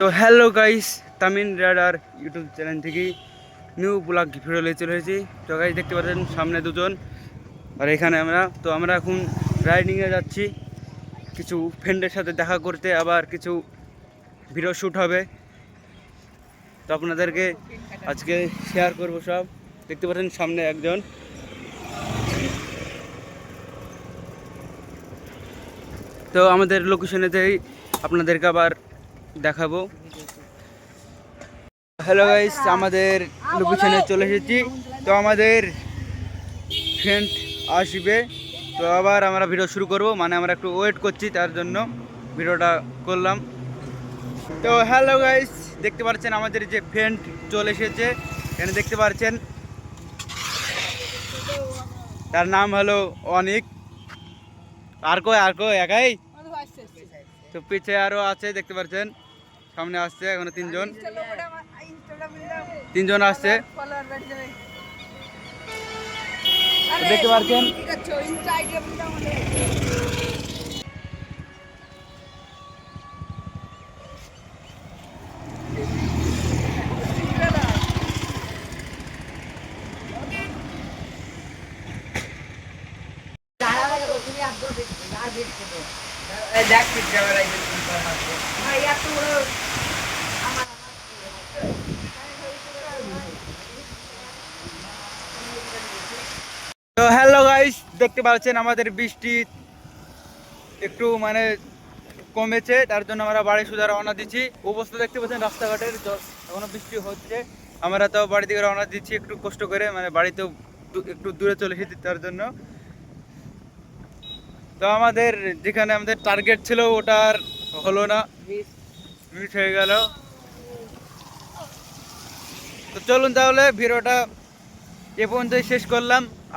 তো hello guys Tamin radar YouTube channel থেকে new blog video নিয়ে চলে এসেছি। তো গাইস দেখতে পাচ্ছেন সামনে দুজন আর এখানে আমরা। তো আমরা এখন রাইডিংয়ে যাচ্ছি। কিছু ফ্রেন্ডের সাথে দেখা করতে আবার কিছু ভিডিও শ্যুট হবে। তো আপনাদেরকে আজকে শেয়ার করব সব। দেখতে পাচ্ছেন সামনে একজন। তো আমাদের লোকেশনেতেই আপনাদেরকে আবার দেখাবো। হ্যালো গাইস আমাদের লোকেশনে চলে এসেছি। তো আমাদের ফ্রেন্ড আসবে। তো আবার আমরা ভিডিও শুরু করব। মানে আমরা একটু ওয়েট করছি, তার জন্য ভিডিওটা করলাম। তো হ্যালো গাইস দেখতে পাচ্ছেন আমাদের যে ফ্রেন্ড চলে এসেছে। এখানে দেখতে পাচ্ছেন, তার নাম হলো অনিক। আর কই আর কই, একাই? তো পিছে আরও আছে দেখতে পাচ্ছেন সামনে আসছে এখানে তিনজন। তিনজন আসছে। দেখতে পাচ্ছেন তো হ্যালো গাইস দেখতে পাচ্ছেন আমাদের বৃষ্টি একটু মানে কমেছে তার জন্য আমরা বাড়ি সুদা রওনা দিচ্ছি। অবস্থা দেখতে পাচ্ছেন রাস্তাঘাটের এখনও বৃষ্টি হচ্ছে। আমরা তো বাড়ি থেকে রওনা দিচ্ছি একটু কষ্ট করে মানে বাড়িতেও একটু দূরে চলে এসেছি তার জন্য। তো আমাদের যেখানে আমাদের টার্গেট ছিল ওটার হলো না। মিস হয়ে গেল। তো চলুন তাহলে ভিডিওটা এ পর্যন্তই শেষ করলাম।